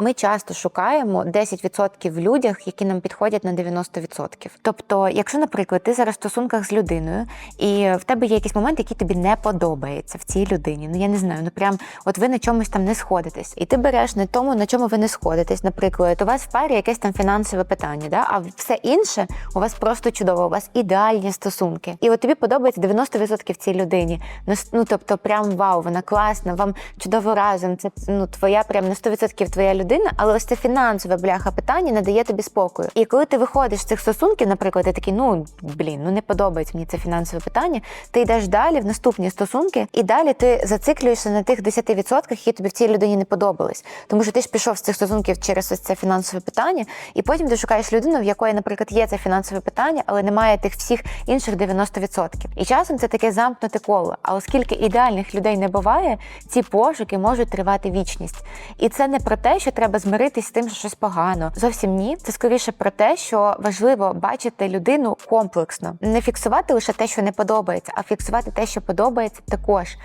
Ми часто шукаємо 10% в людях, які нам підходять на 90%. Тобто, якщо, наприклад, ти зараз в стосунках з людиною, і в тебе є якийсь момент, який тобі не подобається в цій людині. Ну я не знаю, ну прям от ви на чомусь там не сходитесь, і ти береш на тому, на чому ви не сходитесь. Наприклад, у вас в парі якесь там фінансове питання, да? а все інше у вас просто чудово, у вас ідеальні стосунки. І от тобі подобається 90% цій людині. Ну, Ну тобто, прям вау, вона класна, вам чудово разом. Це ну твоя прям на 100% твоя людина, але ось це фінансове бляха питання не дає тобі спокою. І коли ти виходиш з цих стосунків, наприклад, ти такий, ну блін, ну не подобається мені це фінансове питання. Ти йдеш далі в наступні стосунки, і далі ти зациклюєшся на тих 10%, які тобі в цій людині не подобались. Тому що ти ж пішов з цих стосунків через ось це фінансове питання, і потім ти шукаєш людину, в якої, наприклад, є це фінансове питання, але немає тих всіх інших 90%. І часом це таке замкнуте коло. А оскільки ідеальних людей не буває, ці пошуки можуть тривати вічність. І це не про те, що треба змиритись з тим, що щось погано. Зовсім ні. Це скоріше про те, що важливо бачити людину комплексно, не фіксувати лише те, що не подобається, а фіксувати те, що подобається також.